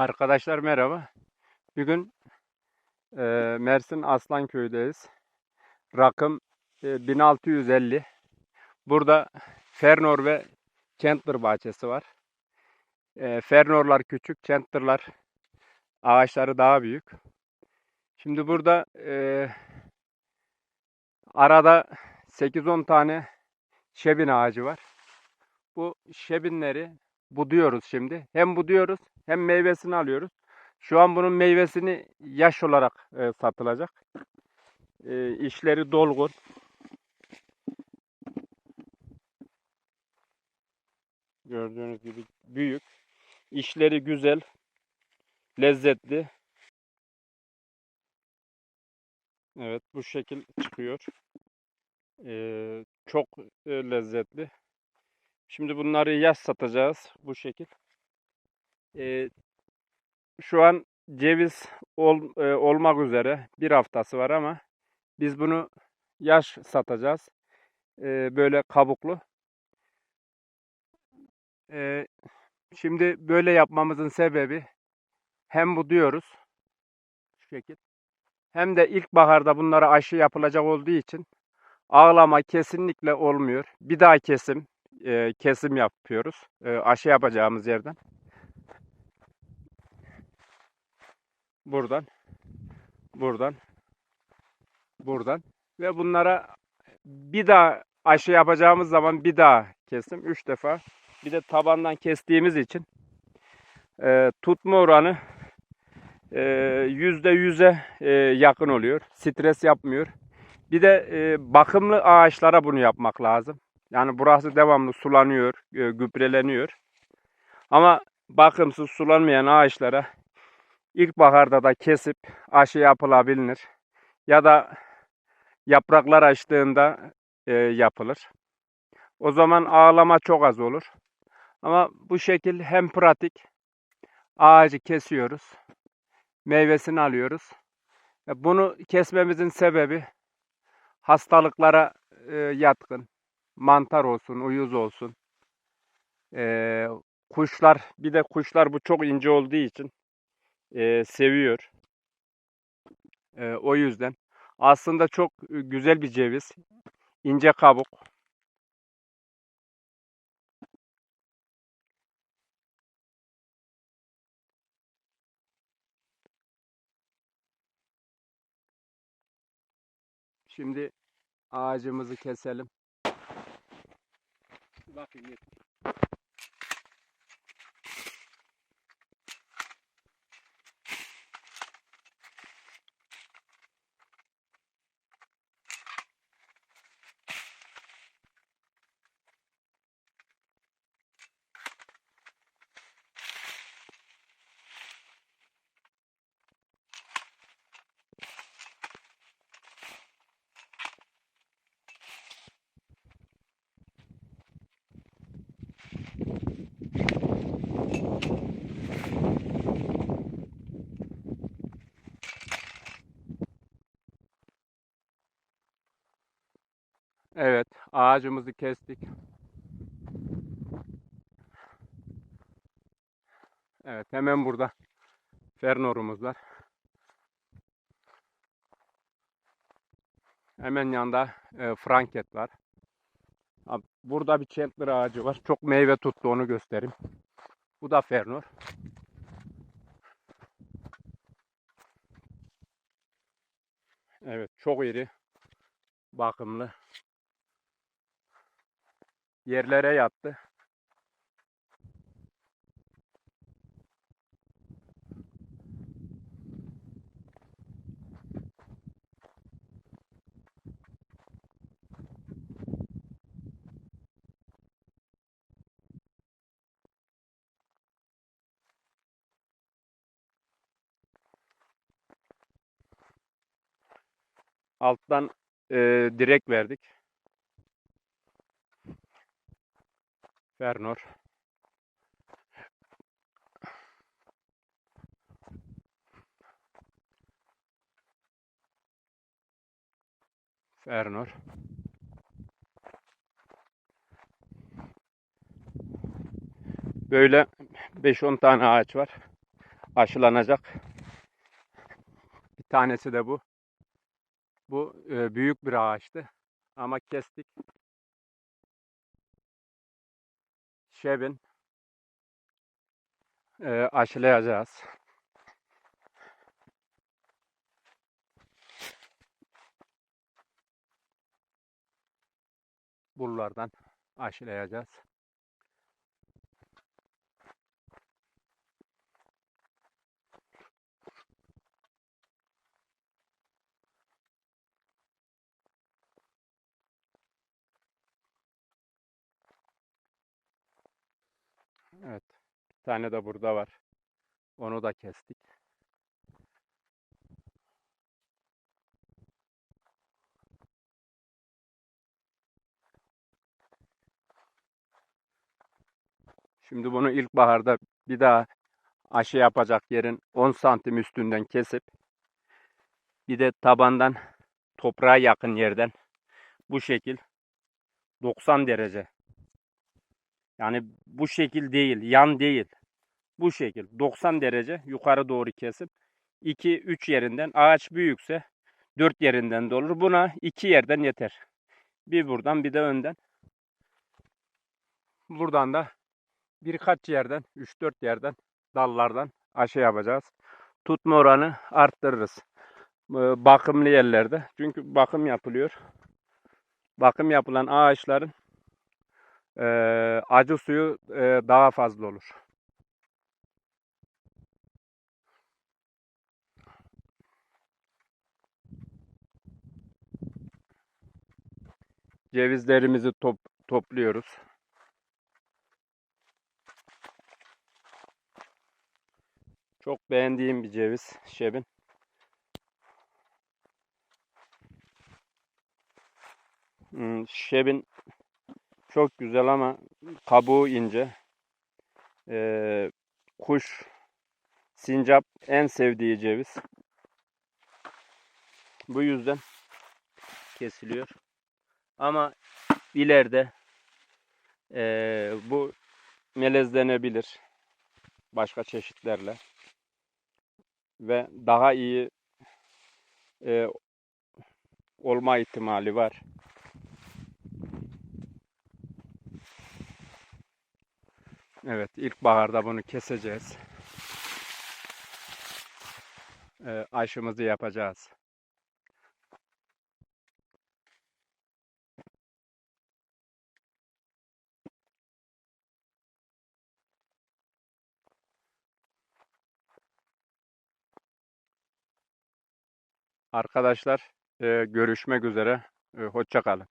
Arkadaşlar merhaba. Bugün e, Mersin Aslanköy'deyiz. Rakım e, 1650. Burada Fernor ve Chandler bahçesi var. E, Fernorlar küçük, Chandler'lar ağaçları daha büyük. Şimdi burada e, arada 8-10 tane şebin ağacı var. Bu şebinleri buduyoruz şimdi. Hem buduyoruz hem meyvesini alıyoruz. Şu an bunun meyvesini yaş olarak e, satılacak. E, işleri dolgun. Gördüğünüz gibi büyük. İşleri güzel. Lezzetli. Evet bu şekil çıkıyor. E, çok e, lezzetli. Şimdi bunları yaş satacağız bu şekil. E, şu an ceviz ol, e, olmak üzere bir haftası var ama biz bunu yaş satacağız. E, böyle kabuklu. E, şimdi böyle yapmamızın sebebi hem bu diyoruz şu şekil hem de ilkbaharda bunlara aşı yapılacak olduğu için ağlama kesinlikle olmuyor. Bir daha kesim e, kesim yapıyoruz. E, aşı yapacağımız yerden. Buradan, buradan, buradan ve bunlara bir daha aşı yapacağımız zaman bir daha kesim. Üç defa. Bir de tabandan kestiğimiz için e, tutma oranı e, yüzde yüze e, yakın oluyor. Stres yapmıyor. Bir de e, bakımlı ağaçlara bunu yapmak lazım. Yani burası devamlı sulanıyor, e, gübreleniyor. Ama bakımsız sulanmayan ağaçlara ilkbaharda da kesip aşı yapılabilir. Ya da yapraklar açtığında e, yapılır. O zaman ağlama çok az olur. Ama bu şekil hem pratik, ağacı kesiyoruz, meyvesini alıyoruz. E, Bunu kesmemizin sebebi hastalıklara yatkın, mantar olsun, uyuz olsun. E, kuşlar, bir de kuşlar bu çok ince olduğu için e, seviyor. E, o yüzden. Aslında çok güzel bir ceviz. İnce kabuk. Şimdi ağacımızı keselim. Bakın yeter. Evet, ağacımızı kestik. Evet, hemen burada fernorumuz var. Hemen yanında e, franket var. Burada bir chandler ağacı var. Çok meyve tuttu onu göstereyim. Bu da fernor. Evet, çok iri, bakımlı. Yerlere yattı. Alttan e, direk verdik. Fernor. Fernor. Böyle 5-10 tane ağaç var. aşılanacak. Bir tanesi de bu. Bu e, büyük bir ağaçtı. Ama kestik. Şebin e, aşılayacağız. Buralardan aşılayacağız. Evet. Bir tane de burada var. Onu da kestik. Şimdi bunu ilkbaharda bir daha aşı yapacak yerin 10 santim üstünden kesip bir de tabandan toprağa yakın yerden bu şekil 90 derece yani bu şekil değil, yan değil. Bu şekil 90 derece yukarı doğru kesip 2-3 yerinden ağaç büyükse 4 yerinden de olur. Buna 2 yerden yeter. Bir buradan bir de önden. Buradan da birkaç yerden 3-4 yerden dallardan aşı yapacağız. Tutma oranı arttırırız. Ee, Bakımlı yerlerde. Çünkü bakım yapılıyor. Bakım yapılan ağaçların e, acı suyu e, daha fazla olur. Cevizlerimizi top, topluyoruz. Çok beğendiğim bir ceviz şebin. Hmm, şebin çok güzel ama kabuğu ince. Ee, kuş, sincap en sevdiği ceviz. Bu yüzden kesiliyor. Ama ileride ee, bu melezlenebilir başka çeşitlerle ve daha iyi ee, olma ihtimali var. Evet, ilkbaharda bunu keseceğiz. Ee, aşımızı yapacağız. Arkadaşlar, e, görüşmek üzere. E, hoşça kalın.